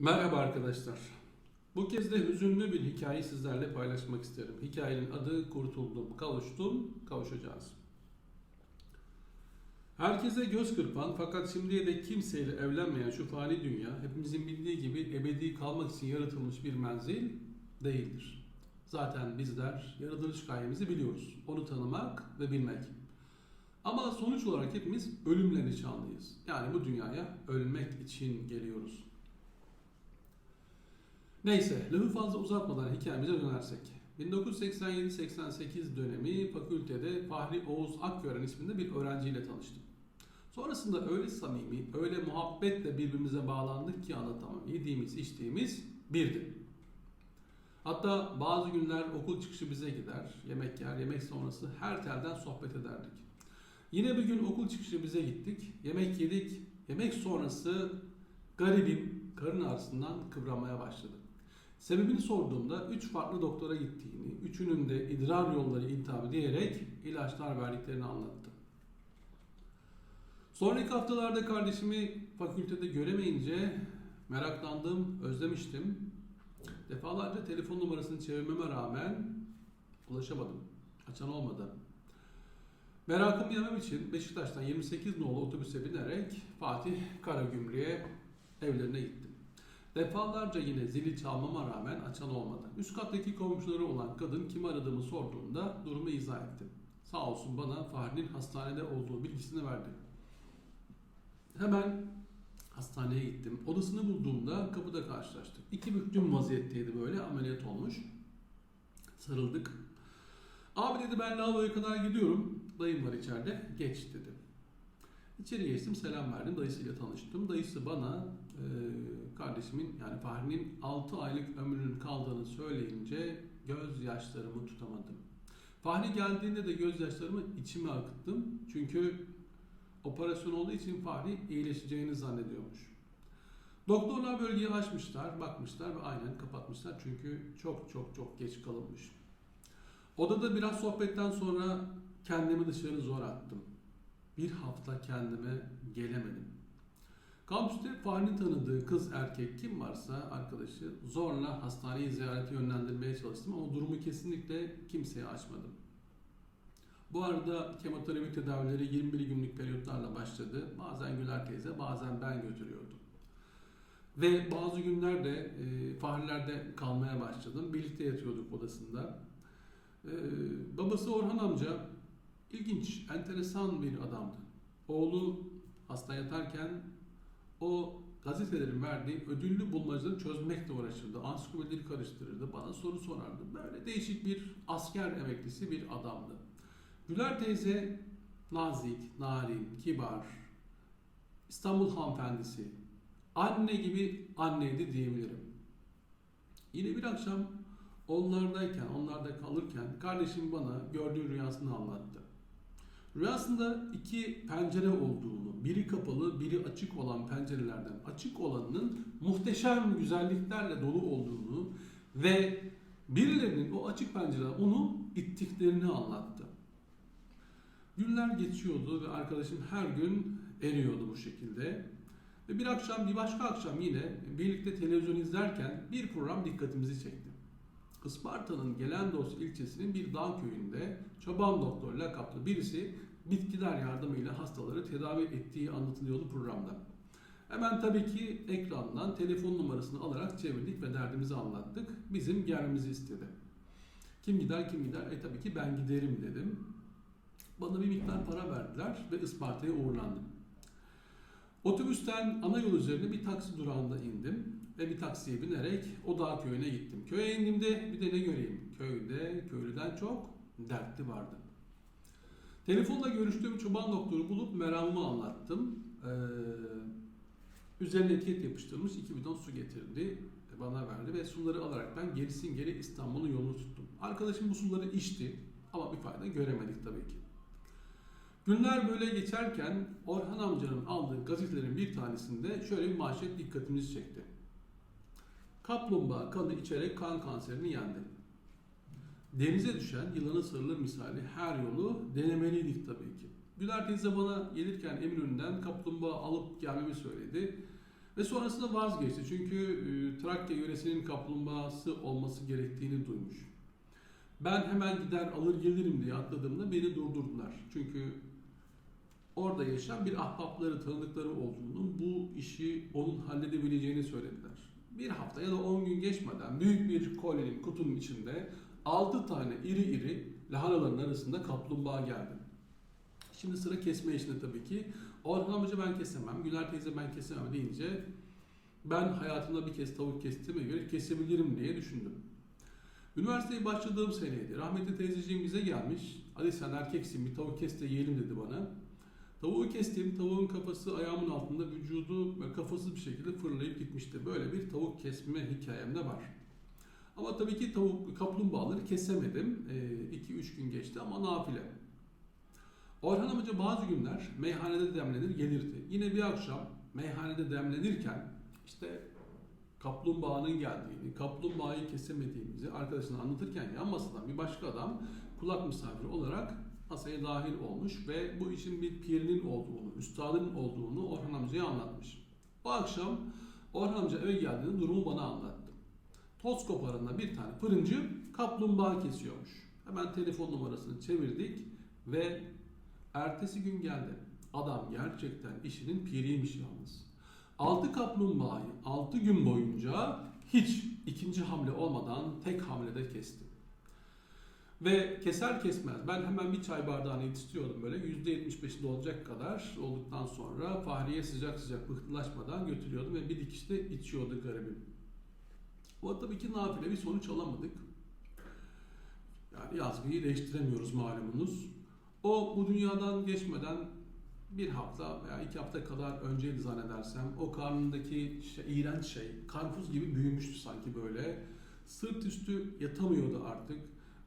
Merhaba arkadaşlar. Bu kez de hüzünlü bir hikayeyi sizlerle paylaşmak isterim. Hikayenin adı Kurtuldum, Kavuştum, Kavuşacağız. Herkese göz kırpan fakat şimdiye dek kimseyle evlenmeyen şu fani dünya hepimizin bildiği gibi ebedi kalmak için yaratılmış bir menzil değildir. Zaten bizler yaratılış gayemizi biliyoruz. Onu tanımak ve bilmek. Ama sonuç olarak hepimiz ölümle nişanlıyız. Yani bu dünyaya ölmek için geliyoruz. Neyse, lafı fazla uzatmadan hikayemize dönersek. 1987-88 dönemi fakültede Fahri Oğuz Akgören isminde bir öğrenciyle tanıştım. Sonrasında öyle samimi, öyle muhabbetle birbirimize bağlandık ki anlatamam. Yediğimiz, içtiğimiz birdi. Hatta bazı günler okul çıkışı bize gider, yemek yer, yemek sonrası her telden sohbet ederdik. Yine bir gün okul çıkışı bize gittik, yemek yedik, yemek sonrası garibim karın ağrısından kıvramaya başladı. Sebebini sorduğumda üç farklı doktora gittiğini, üçünün de idrar yolları iltihabı diyerek ilaçlar verdiklerini anlattı. Sonraki haftalarda kardeşimi fakültede göremeyince meraklandım, özlemiştim. Defalarca telefon numarasını çevirmeme rağmen ulaşamadım. Açan olmadı. Merakımı yemem için Beşiktaş'tan 28 nolu otobüse binerek Fatih Karagümrük'e evlerine gittim. Defalarca yine zili çalmama rağmen açan olmadı. Üst kattaki komşuları olan kadın kim aradığımı sorduğunda durumu izah ettim. Sağ olsun bana Fahri'nin hastanede olduğu bilgisini verdi. Hemen hastaneye gittim. Odasını bulduğumda kapıda karşılaştık. İki büklüm vaziyetteydi böyle ameliyat olmuş. Sarıldık. Abi dedi ben lavaboya kadar gidiyorum. Dayım var içeride. Geç dedi. İçeri geçtim selam verdim. Dayısıyla tanıştım. Dayısı bana e, kardeşimin yani Fahri'nin 6 aylık ömrünün kaldığını söyleyince gözyaşlarımı tutamadım. Fahri geldiğinde de gözyaşlarımı içime akıttım. Çünkü operasyon olduğu için Fahri iyileşeceğini zannediyormuş. Doktorlar bölgeyi açmışlar, bakmışlar ve aynen kapatmışlar. Çünkü çok çok çok geç kalınmış. Odada biraz sohbetten sonra kendimi dışarı zor attım. Bir hafta kendime gelemedim. Kampüste Fahri'nin tanıdığı kız erkek kim varsa arkadaşı zorla hastaneyi ziyarete yönlendirmeye çalıştım ama durumu kesinlikle kimseye açmadım. Bu arada kemoterapi tedavileri 21 günlük periyotlarla başladı. Bazen Güler teyze, bazen ben götürüyordum. Ve bazı günlerde e, Fahriler'de kalmaya başladım. Birlikte yatıyorduk odasında. E, babası Orhan amca ilginç, enteresan bir adamdı. Oğlu hasta yatarken o gazetelerin verdiği ödüllü bulmacaları çözmekle uğraşırdı. Ansiklopedileri karıştırırdı, bana soru sorardı. Böyle değişik bir asker emeklisi bir adamdı. Güler teyze nazik, narin, kibar, İstanbul hanımefendisi, anne gibi anneydi diyebilirim. Yine bir akşam onlardayken, onlarda kalırken kardeşim bana gördüğü rüyasını anlattı. Rüyasında iki pencere olduğunu, biri kapalı, biri açık olan pencerelerden açık olanının muhteşem güzelliklerle dolu olduğunu ve birilerinin o açık pencereden onu ittiklerini anlattı. Günler geçiyordu ve arkadaşım her gün eriyordu bu şekilde. Ve bir akşam, bir başka akşam yine birlikte televizyon izlerken bir program dikkatimizi çekti. Isparta'nın Gelendos ilçesinin bir dağ köyünde çoban doktor lakaplı birisi bitkiler yardımıyla hastaları tedavi ettiği anlatılıyordu programda. Hemen tabii ki ekrandan telefon numarasını alarak çevirdik ve derdimizi anlattık. Bizim gelmemizi istedi. Kim gider kim gider? E tabii ki ben giderim dedim. Bana bir miktar para verdiler ve Isparta'ya uğurlandım. Otobüsten ana yol üzerine bir taksi durağında indim ve bir taksiye binerek o dağ köyüne gittim. Köye indiğimde bir de ne göreyim? Köyde köylüden çok dertli vardı. Telefonla görüştüğüm çoban doktoru bulup meramımı anlattım. Ee, üzerine etiket yapıştırmış iki bidon su getirdi bana verdi ve suları alarak ben gerisin geri İstanbul'un yolunu tuttum. Arkadaşım bu suları içti ama bir fayda göremedik tabii ki. Günler böyle geçerken Orhan amcanın aldığı gazetelerin bir tanesinde şöyle bir manşet dikkatimizi çekti. Kaplumbağa kanı içerek kan kanserini yendi. Denize düşen yılanı sarılır misali her yolu denemeliydik tabii ki. Güler teyze bana gelirken Eminönü'nden kaplumbağa alıp gelmemi söyledi. Ve sonrasında vazgeçti çünkü e, Trakya yöresinin kaplumbağası olması gerektiğini duymuş. Ben hemen gider alır gelirim diye atladığımda beni durdurdular. Çünkü orada yaşayan bir ahbapları, tanıdıkları olduğunu, bu işi onun halledebileceğini söylediler. Bir hafta ya da 10 gün geçmeden büyük bir kolyenin kutunun içinde 6 tane iri iri lahanaların arasında kaplumbağa geldi. Şimdi sıra kesme işinde tabii ki. Orhan amca ben kesemem, Güler teyze ben kesemem deyince ben hayatımda bir kez tavuk kestiğime göre kesebilirim diye düşündüm. Üniversiteye başladığım seneydi. Rahmetli teyzeciğim bize gelmiş. Hadi sen erkeksin bir tavuk kes de yiyelim dedi bana. Tavuğu kestim. Tavuğun kafası ayağımın altında vücudu ve kafasız bir şekilde fırlayıp gitmişti. Böyle bir tavuk kesme hikayem de var. Ama tabii ki tavuk kaplumbağaları kesemedim. 2-3 gün geçti ama nafile. Orhan amca bazı günler meyhanede demlenir gelirdi. Yine bir akşam meyhanede demlenirken işte kaplumbağanın geldiğini, kaplumbağayı kesemediğimizi arkadaşına anlatırken yan masadan bir başka adam kulak misafiri olarak masaya dahil olmuş ve bu işin bir pirinin olduğunu, üstadın olduğunu Orhan amcaya anlatmış. O akşam Orhan amca eve geldiğinde durumu bana anlattı. Toz koparında bir tane fırıncı kaplumbağa kesiyormuş. Hemen telefon numarasını çevirdik ve ertesi gün geldi. Adam gerçekten işinin piriymiş yalnız. 6 kaplumbağayı 6 gün boyunca hiç ikinci hamle olmadan tek hamlede kesti. Ve keser kesmez ben hemen bir çay bardağını yetiştiriyordum böyle %75'i dolacak kadar olduktan sonra Fahriye sıcak sıcak pıhtılaşmadan götürüyordum ve bir dikişte içiyordu garibim. O tabii ki nafile bir sonuç alamadık. Yani yazgıyı değiştiremiyoruz malumunuz. O bu dünyadan geçmeden bir hafta veya iki hafta kadar önceydi zannedersem. O karnındaki şey, iğrenç şey karpuz gibi büyümüştü sanki böyle. Sırt üstü yatamıyordu artık.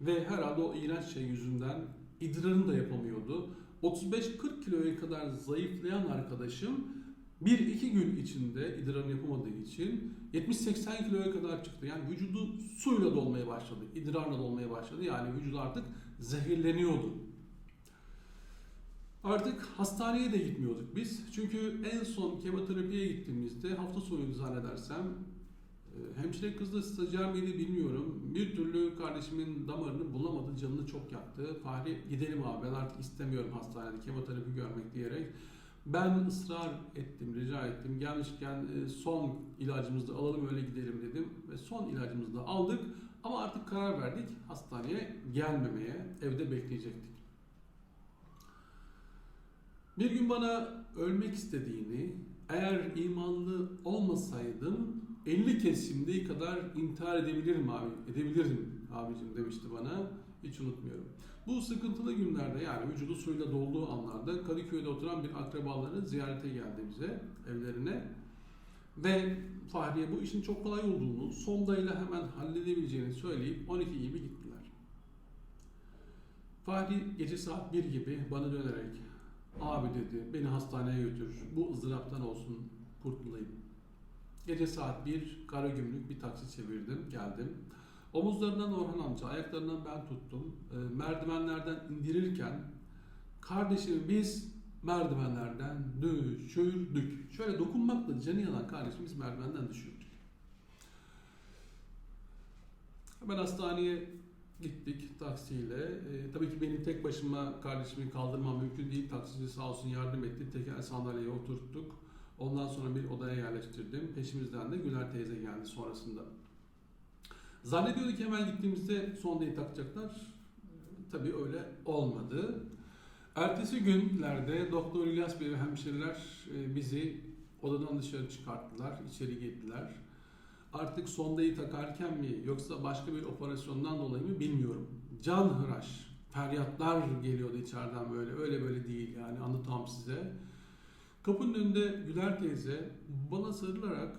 Ve herhalde o iğrenç şey yüzünden idrarını da yapamıyordu. 35-40 kiloya kadar zayıflayan arkadaşım bir iki gün içinde idrarını yapamadığı için 70-80 kiloya kadar çıktı. Yani vücudu suyla dolmaya başladı, idrarla dolmaya başladı. Yani vücudu artık zehirleniyordu. Artık hastaneye de gitmiyorduk biz. Çünkü en son kemoterapiye gittiğimizde hafta sonuydu zannedersem hemşire kız stajyer miydi bilmiyorum. Bir türlü kardeşimin damarını bulamadı, canını çok yaktı. Fahri gidelim abi ben artık istemiyorum hastanede kemoterapi görmek diyerek. Ben ısrar ettim, rica ettim. Gelmişken e, son ilacımızı da alalım öyle gidelim dedim. Ve son ilacımızı da aldık. Ama artık karar verdik hastaneye gelmemeye, evde bekleyecektik. Bir gün bana ölmek istediğini, eğer imanlı olmasaydım 50 kez kadar intihar edebilirim abi, edebilirdim abicim demişti bana. Hiç unutmuyorum. Bu sıkıntılı günlerde yani vücudu suyla dolduğu anlarda Kadıköy'de oturan bir akrabaları ziyarete geldi bize evlerine. Ve Fahriye bu işin çok kolay olduğunu, sondayla hemen halledebileceğini söyleyip 12 gibi gittiler. Fahri gece saat 1 gibi bana dönerek Abi dedi beni hastaneye götür. Bu ızdıraptan olsun kurtulayım. Gece saat 1 kara gümrük bir taksi çevirdim geldim. Omuzlarından Orhan amca ayaklarından ben tuttum. E, merdivenlerden indirirken kardeşimi biz merdivenlerden düşürdük. Şöyle dokunmakla canı yanan kardeşimiz merdivenden düşürdük. Hemen hastaneye Gittik taksiyle. E, tabii ki benim tek başıma kardeşimi kaldırmam mümkün değil. Taksici sağ olsun yardım etti. Teker sandalyeye oturttuk. Ondan sonra bir odaya yerleştirdim. Peşimizden de Güler teyze geldi sonrasında. Zannediyorduk ki hemen gittiğimizde sondayı takacaklar. Tabii öyle olmadı. Ertesi günlerde Doktor İlyas Bey ve hemşireler e, bizi odadan dışarı çıkarttılar, içeri girdiler artık sondayı takarken mi yoksa başka bir operasyondan dolayı mı bilmiyorum. Can hıraş, feryatlar geliyordu içeriden böyle. Öyle böyle değil yani anlatamam size. Kapının önünde Güler teyze bana sarılarak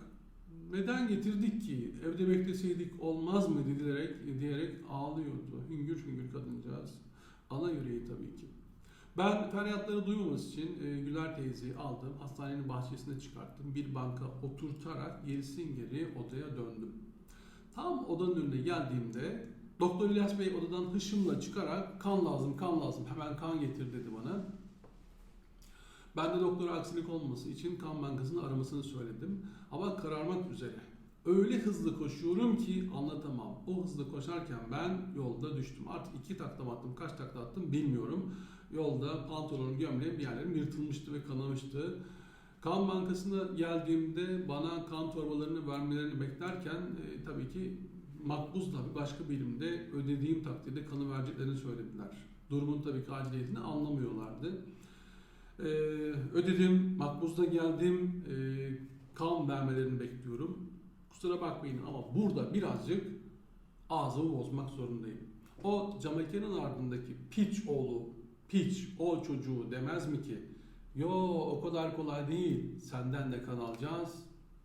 neden getirdik ki evde bekleseydik olmaz mı diyerek, diyerek ağlıyordu. Hüngür hüngür kadıncağız. Ana yüreği tabii ki. Ben feryatları duymaması için e, Güler teyzeyi aldım, hastanenin bahçesine çıkarttım. Bir banka oturtarak gerisin geri odaya döndüm. Tam odanın önüne geldiğimde Doktor İlyas Bey odadan hışımla çıkarak kan lazım, kan lazım, hemen kan getir dedi bana. Ben de doktora aksilik olması için kan bankasını aramasını söyledim. Ama kararmak üzere. Öyle hızlı koşuyorum ki anlatamam. O hızlı koşarken ben yolda düştüm. Artık iki takla attım, kaç takla attım bilmiyorum. Yolda pantolonum, gömleğim bir yerlerim yırtılmıştı ve kanamıştı. Kan bankasına geldiğimde bana kan torbalarını vermelerini beklerken e, tabii ki makbuzla bir başka birimde ödediğim takdirde kanı vereceklerini söylediler. Durumun tabii ki aciliyetini anlamıyorlardı. Ee, ödedim, makbuzda geldim, ee, kan vermelerini bekliyorum. Kusura bakmayın ama burada birazcık ağzımı bozmak zorundayım. O Jamaika'nın ardındaki piç oğlu, piç o çocuğu demez mi ki? Yo o kadar kolay değil. Senden de kan alacağız.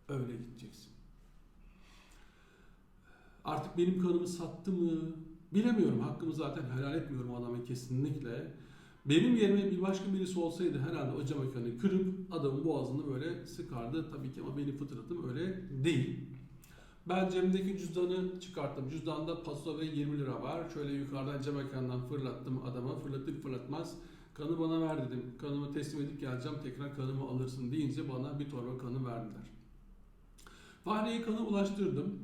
Öyle gideceksin. Artık benim kanımı sattı mı? Bilemiyorum. Hakkımı zaten helal etmiyorum adama kesinlikle. Benim yerime bir başka birisi olsaydı herhalde o cam ekranı kırıp adamın boğazını böyle sıkardı. Tabii ki ama benim fıtratım öyle değil. Ben cebimdeki cüzdanı çıkarttım. Cüzdanda paso ve 20 lira var. Şöyle yukarıdan cam ekrandan fırlattım adama. Fırlatıp fırlatmaz. Kanı bana ver dedim. Kanımı teslim edip geleceğim tekrar kanımı alırsın deyince bana bir torba kanı verdiler. Fahriye kanı ulaştırdım.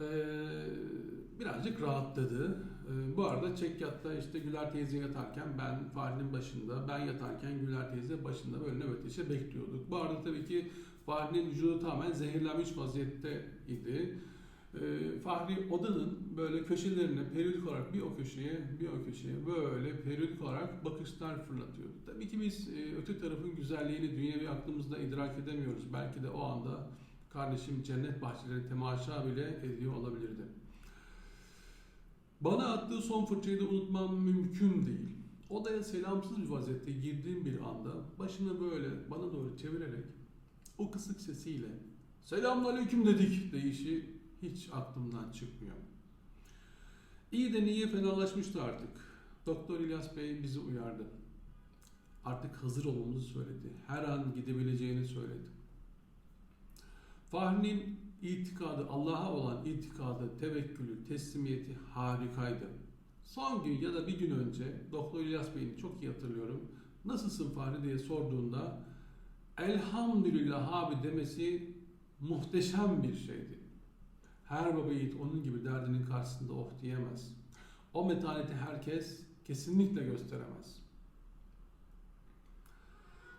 Ee, birazcık rahatladı. Ee, bu arada çekyatta işte Güler teyze yatarken ben Fahri'nin başında, ben yatarken Güler teyze başında böyle nöbetleşe bekliyorduk. Bu arada tabii ki Fahri'nin vücudu tamamen zehirlenmiş vaziyette idi. Ee, Fahri odanın böyle köşelerine periyodik olarak bir o köşeye bir o köşeye böyle periyodik olarak bakışlar fırlatıyordu. Tabii ki biz e, öte tarafın güzelliğini dünyevi aklımızda idrak edemiyoruz. Belki de o anda kardeşim cennet bahçeleri temaşa bile ediyor olabilirdi. Bana attığı son fırçayı da unutmam mümkün değil. Odaya selamsız bir vaziyette girdiğim bir anda başını böyle bana doğru çevirerek o kısık sesiyle selamünaleyküm dedik deyişi hiç aklımdan çıkmıyor. İyi de niye fenalaşmıştı artık. Doktor İlyas Bey bizi uyardı. Artık hazır olmamızı söyledi. Her an gidebileceğini söyledi. Fahri'nin itikadı, Allah'a olan itikadı, tevekkülü, teslimiyeti harikaydı. Son gün ya da bir gün önce Doktor İlyas Bey'in çok iyi hatırlıyorum. Nasılsın Fahri diye sorduğunda elhamdülillah abi demesi muhteşem bir şeydi. Her baba yiğit onun gibi derdinin karşısında oh diyemez. O metaneti herkes kesinlikle gösteremez.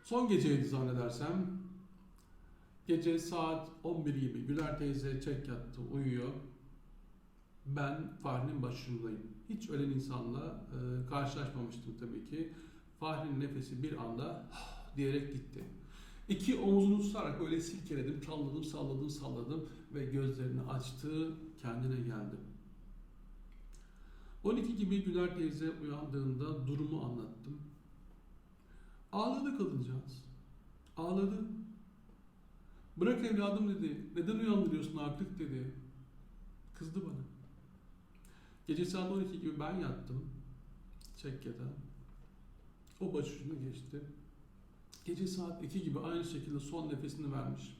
Son geceydi zannedersem. Gece saat 11 gibi Güler teyze çek yattı, uyuyor. Ben Fahri'nin başındayım. Hiç ölen insanla e, karşılaşmamıştım tabii ki. Fahri'nin nefesi bir anda diyerek gitti. İki omuzunu tutarak öyle silkeledim, salladım, salladım, salladım ve gözlerini açtı, kendine geldi. 12 gibi Güler teyze uyandığında durumu anlattım. Ağladı kadıncağız. Ağladı. Bırak evladım dedi. Neden uyandırıyorsun artık dedi. Kızdı bana. Gece saat 12 gibi ben yattım. Çekya'da. O başucunu geçti. Gece saat 2 gibi aynı şekilde son nefesini vermiş.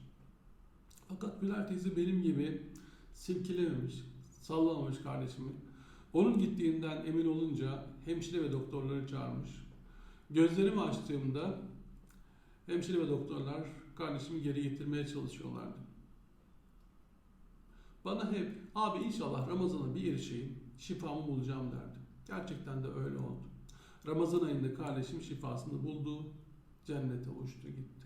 Fakat Güler teyze benim gibi silkelememiş, sallamamış kardeşimi. Onun gittiğinden emin olunca hemşire ve doktorları çağırmış. Gözlerimi açtığımda hemşire ve doktorlar kardeşimi geri getirmeye çalışıyorlardı. Bana hep abi inşallah Ramazan'a bir erişeyim, şifamı bulacağım derdi. Gerçekten de öyle oldu. Ramazan ayında kardeşim şifasını buldu, cennete uçtu gitti.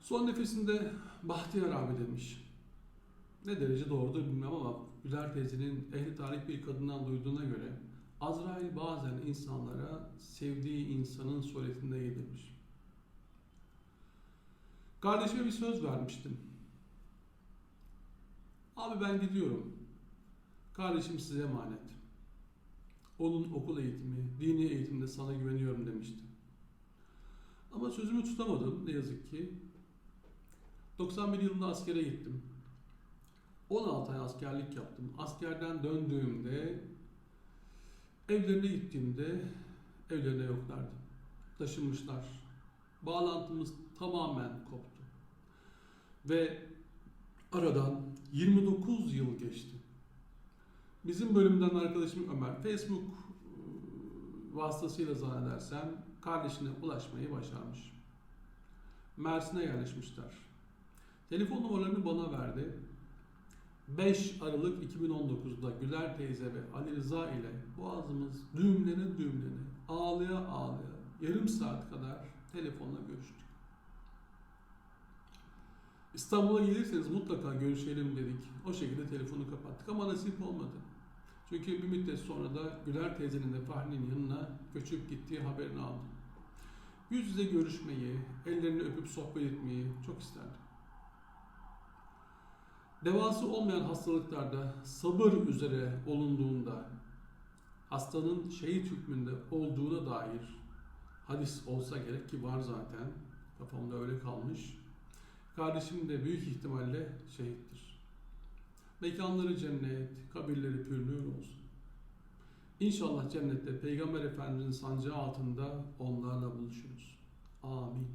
Son nefesinde Bahtiyar abi demiş. Ne derece doğrudur bilmem ama Güler teyzenin ehli tarih bir kadından duyduğuna göre Azrail bazen insanlara sevdiği insanın suretinde yedirmiş. Kardeşime bir söz vermiştim. Abi ben gidiyorum. Kardeşim size emanet. Onun okul eğitimi, dini eğitimde sana güveniyorum demişti. Ama sözümü tutamadım ne yazık ki. 91 yılında askere gittim. 16 ay askerlik yaptım. Askerden döndüğümde evlerine gittiğimde evlerine yoklardı. Taşınmışlar. Bağlantımız tamamen koptu. Ve aradan 29 yıl geçti. Bizim bölümden arkadaşım Ömer Facebook vasıtasıyla zannedersem kardeşine ulaşmayı başarmış. Mersin'e yerleşmişler. Telefon numaralarını bana verdi. 5 Aralık 2019'da Güler teyze ve Ali Rıza ile boğazımız düğümlene düğümlene, ağlaya ağlaya yarım saat kadar telefonla görüştük. İstanbul'a gelirseniz mutlaka görüşelim dedik. O şekilde telefonu kapattık ama nasip olmadı. Çünkü bir müddet sonra da Güler teyzenin de Fahri'nin yanına göçüp gittiği haberini aldım. Yüz yüze görüşmeyi, ellerini öpüp sohbet etmeyi çok isterdim. Devası olmayan hastalıklarda sabır üzere olunduğunda hastanın şehit hükmünde olduğuna dair hadis olsa gerek ki var zaten kafamda öyle kalmış. Kardeşim de büyük ihtimalle şehittir. Mekanları cennet, kabirleri pürnür olsun. İnşallah cennette Peygamber Efendimizin sancağı altında onlarla buluşuruz. Amin.